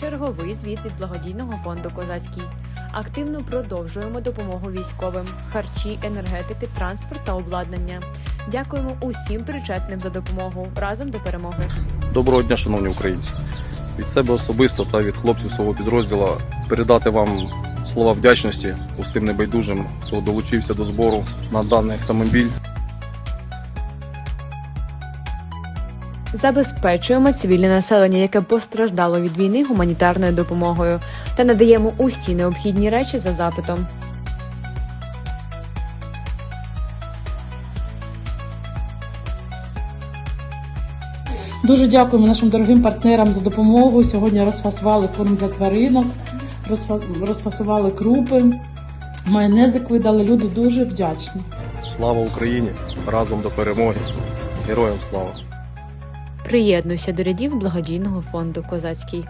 Черговий звіт від благодійного фонду Козацький. Активно продовжуємо допомогу військовим, харчі, енергетики, транспорт та обладнання. Дякуємо усім причетним за допомогу. Разом до перемоги. Доброго дня, шановні українці. Від себе особисто та від хлопців свого підрозділу передати вам слова вдячності усім небайдужим, хто долучився до збору на даний автомобіль. Забезпечуємо цивільне населення, яке постраждало від війни гуманітарною допомогою, та надаємо усі необхідні речі за запитом. Дуже дякуємо нашим дорогим партнерам за допомогу. Сьогодні розфасували корм для тваринок, розфа- розфасували крупи, майонезик видали. Люди дуже вдячні. Слава Україні! Разом до перемоги! Героям слава! Приєднуйся до рядів благодійного фонду Козацький.